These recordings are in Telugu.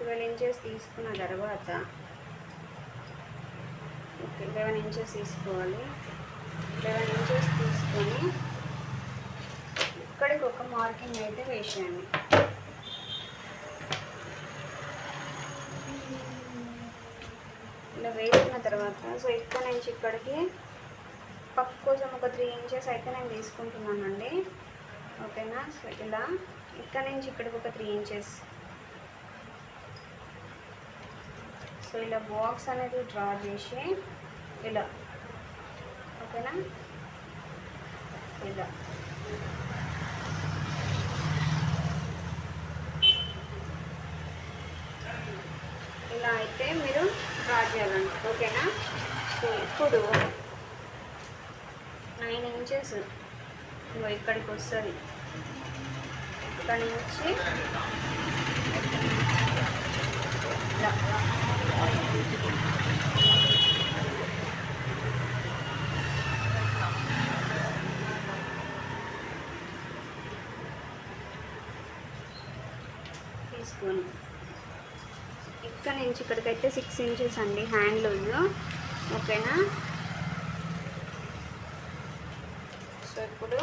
ట్వెల్వ్ ఇంచెస్ తీసుకున్న తర్వాత ఓకే లెవెన్ ఇంచెస్ తీసుకోవాలి. లెవెన్ ఇంచెస్ తీసుకొని ఇక్కడికి ఒక మార్కింగ్ అయితే వేసేయండి. ఇలా వేసుకున్న తర్వాత సో ఇక్కడ నుంచి ఇక్కడికి పఫ్ కోసం ఒక త్రీ ఇంచెస్ అయితే నేను తీసుకుంటున్నానండి. ఓకేనా? సో ఇలా ఇక్కడ నుంచి ఇక్కడికి ఒక త్రీ ఇంచెస్ సో ఇలా బాక్స్ అనేది డ్రా చేసి ఇలా. ఓకేనా? ఇలా. ఇలా అయితే మీరు డ్రా చేయాలండి. ఓకేనా? సో ఇప్పుడు నైన్ ఇంచెస్ ఇగో ఇక్కడికి వస్తుంది. ఇక్కడ నుంచి ఇలా తీసుకొని. ఇక్కడ నుంచి ఇక్కడికైతే సిక్స్ ఇంచెస్ అండి హ్యాండ్ లూజ్ ఓకేనా? సో ఇప్పుడు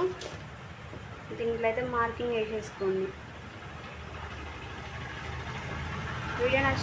దీంట్లో అయితే మార్కింగ్ వేసేసుకోండి. వీడియో నచ్చి